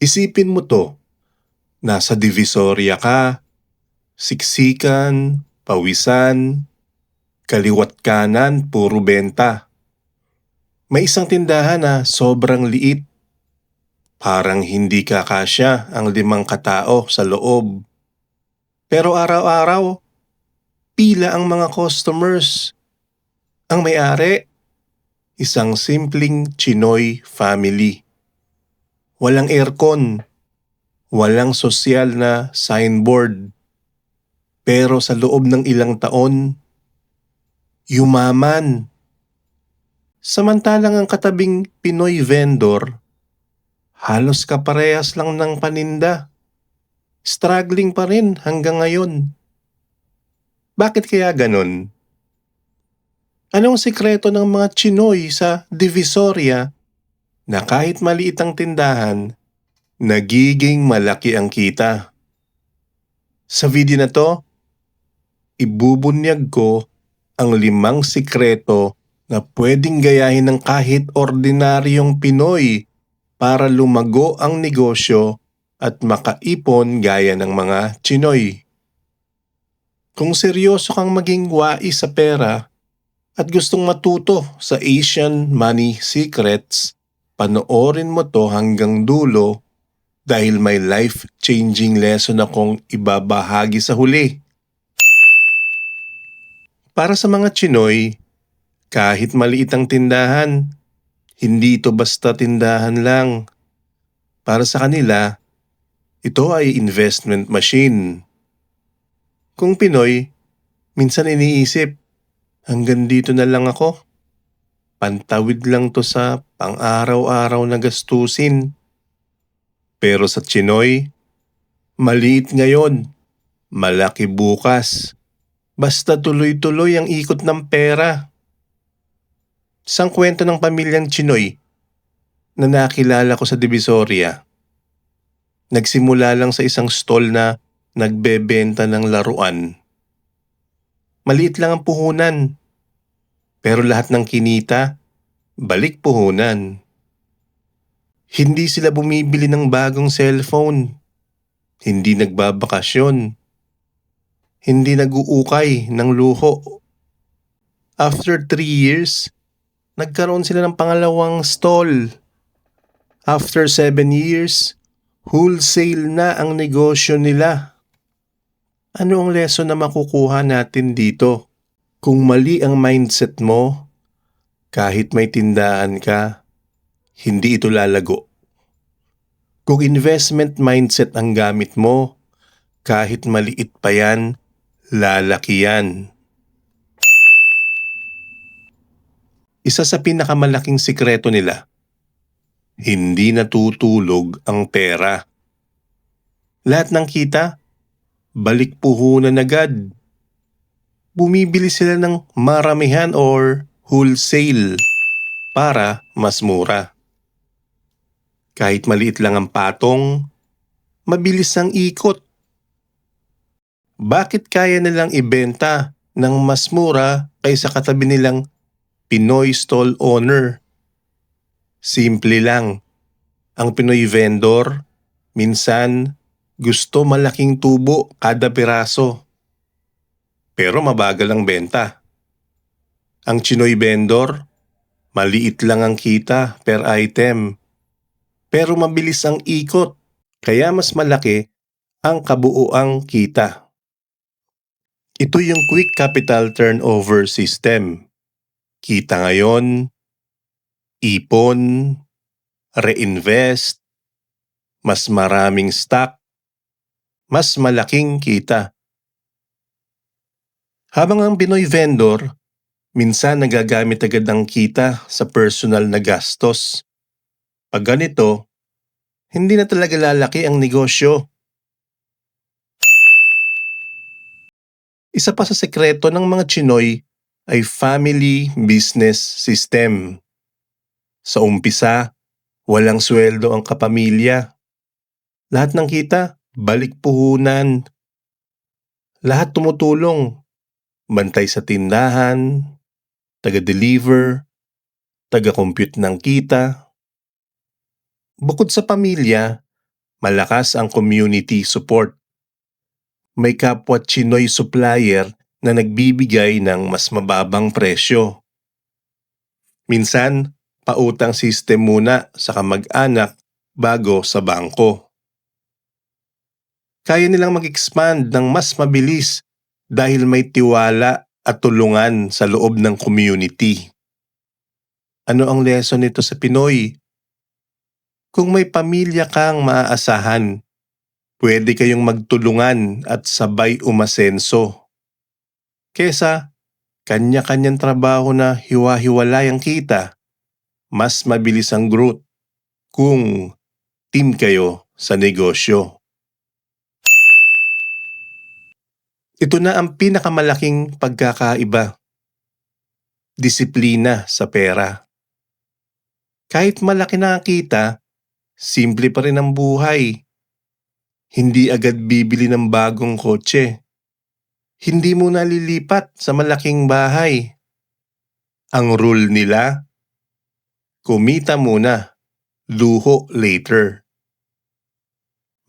Isipin mo to, nasa divisorya ka, siksikan, pawisan, kaliwat kanan, puro benta. May isang tindahan na sobrang liit. Parang hindi kakasya ang limang katao sa loob. Pero araw-araw, pila ang mga customers. Ang may-ari, isang simpleng Chinoy family. Walang aircon, walang sosyal na signboard. Pero sa loob ng ilang taon, yumaman. Samantalang ang katabing Pinoy vendor, halos kaparehas lang ng paninda. Struggling pa rin hanggang ngayon. Bakit kaya ganon? Anong sikreto ng mga Chinoy sa Divisoria na kahit maliit ang tindahan, nagiging malaki ang kita? Sa video na to, ibubunyag ko ang limang sikreto na pwedeng gayahin ng kahit ordinaryong Pinoy para lumago ang negosyo at makaipon gaya ng mga Chinoy. Kung seryoso kang maging wais sa pera at gustong matuto sa Asian Money Secrets, panoorin mo to hanggang dulo dahil may life-changing lesson akong ibabahagi sa huli. Para sa mga Chinoy, kahit maliit ang tindahan, hindi ito basta tindahan lang. Para sa kanila, ito ay investment machine. Kung Pinoy, minsan iniisip, hanggang dito na lang ako. Pantawid lang to sa pang-araw-araw na gastusin. Pero sa Chinoy, maliit ngayon, malaki bukas. Basta tuloy-tuloy ang ikot ng pera. Isang kwento ng pamilyang Chinoy na nakilala ko sa Divisoria. Nagsimula lang sa isang stall na nagbebenta ng laruan. Maliit lang ang puhunan. Pero lahat ng kinita, balik puhunan. Hindi sila bumibili ng bagong cellphone. Hindi nagbabakasyon. Hindi naguukay ng luho. After three years, nagkaroon sila ng pangalawang stall. After seven years, wholesale na ang negosyo nila. Ano ang lesson na makukuha natin dito? Kung mali ang mindset mo, kahit may tindahan ka, hindi ito lalago. Kung investment mindset ang gamit mo, kahit maliit pa yan, lalaki yan. Isa sa pinakamalaking sikreto nila, hindi natutulog ang pera. Lahat ng kita, balik puhunan agad. Bumibili sila ng maramihan or wholesale para mas mura. Kahit maliit lang ang patong, mabilis ang ikot. Bakit kaya nilang ibenta ng mas mura kaysa katabi nilang Pinoy stall owner? Simple lang. Ang Pinoy vendor, minsan gusto malaking tubo kada piraso. Pero mabagal ang benta. Ang Chinoy vendor, maliit lang ang kita per item. Pero mabilis ang ikot, kaya mas malaki ang kabuuang kita. Ito yung quick capital turnover system. Kita ngayon, ipon, reinvest, mas maraming stock, mas malaking kita. Habang ang Pinoy vendor, minsan nagagamit agad ang kita sa personal na gastos. Pag ganito, hindi na talaga lalaki ang negosyo. Isa pa sa sekreto ng mga Chinoy ay family business system. Sa umpisa, walang sweldo ang kapamilya. Lahat ng kita, balik puhunan. Lahat tumutulong. Bantay sa tindahan, taga-deliver, taga-compute ng kita. Bukod sa pamilya, malakas ang community support. May kapwa Chinoy supplier na nagbibigay ng mas mababang presyo. Minsan, pautang system muna sa kamag-anak bago sa bangko. Kaya nilang mag-expand ng mas mabilis dahil may tiwala at tulungan sa loob ng community. Ano ang lesson nito sa Pinoy? Kung may pamilya kang maaasahan, pwede kayong magtulungan at sabay umasenso. Kesa, kanya-kanyang trabaho na hiwa-hiwalay ang kita, mas mabilis ang growth kung team kayo sa negosyo. Ito na ang pinakamalaking pagkakaiba. Disiplina sa pera. Kahit malaki na ang kita, simple pa rin ang buhay. Hindi agad bibili ng bagong kotse. Hindi mo nalilipat sa malaking bahay. Ang rule nila, kumita muna, luho later.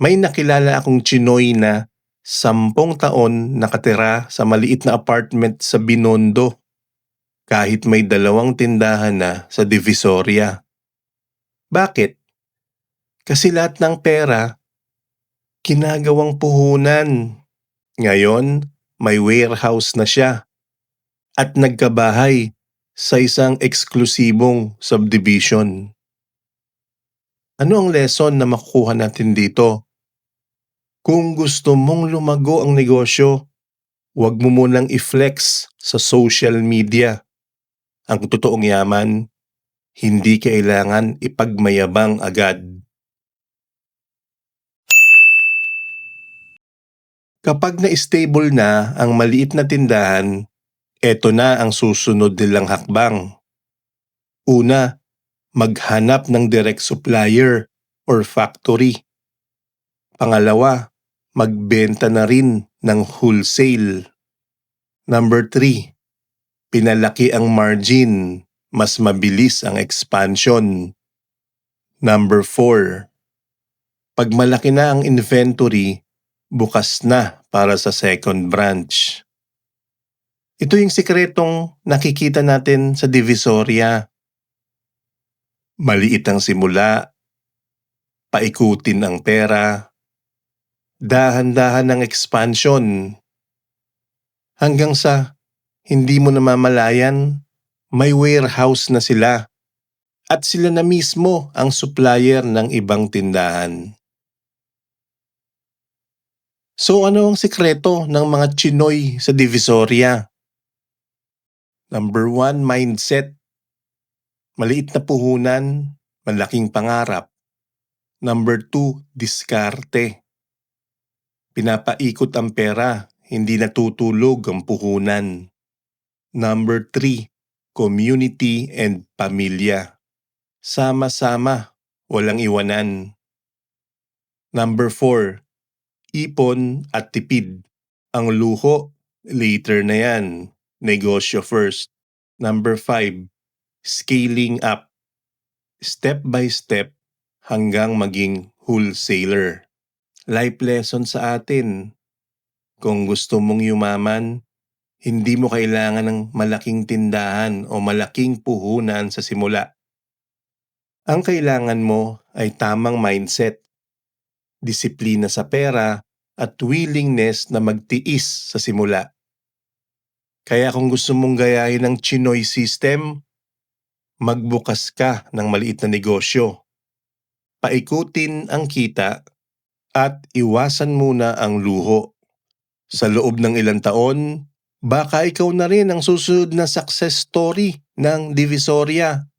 May nakilala akong Chinoy na sampung taon nakatira sa maliit na apartment sa Binondo kahit may dalawang tindahan na sa Divisoria. Bakit? Kasi lahat ng pera, kinagawang puhunan. Ngayon, may warehouse na siya at nagkabahay sa isang eksklusibong subdivision. Ano ang lesson na makukuha natin dito? Kung gusto mong lumago ang negosyo, huwag mo munang i-flex sa social media. Ang totoong yaman, hindi kailangan ipagmayabang agad. Kapag na-stable na ang maliit na tindahan, eto na ang susunod nilang hakbang. Una, maghanap ng direct supplier or factory. Pangalawa, magbenta na rin ng wholesale. Number 3, pinalaki ang margin, mas mabilis ang expansion. Number 4, pag malaki na ang inventory, bukas na para sa second branch. Ito yung sikretong nakikita natin sa Divisoria. Maliit ang simula, paikutin ang pera, dahan-dahan ng expansion. Hanggang sa hindi mo namamalayan, may warehouse na sila at sila na mismo ang supplier ng ibang tindahan. So ano ang sikreto ng mga Chinoy sa Divisoria? Number one, mindset. Maliit na puhunan, malaking pangarap. Number two, diskarte. Pinapaikot ang pera, hindi natutulog ang puhunan. Number 3, community and pamilya. Sama-sama, walang iwanan. Number 4, ipon at tipid. Ang luho, later na yan. Negosyo first. Number 5, scaling up. Step by step hanggang maging wholesaler life lesson sa atin. Kung gusto mong yumaman, hindi mo kailangan ng malaking tindahan o malaking puhunan sa simula. Ang kailangan mo ay tamang mindset, disiplina sa pera, at willingness na magtiis sa simula. Kaya kung gusto mong gayahin ng Chinoy system, magbukas ka ng maliit na negosyo. Paikutin ang kita at iwasan muna ang luho. Sa loob ng ilang taon, baka ikaw na rin ang susunod na success story ng Divisoria.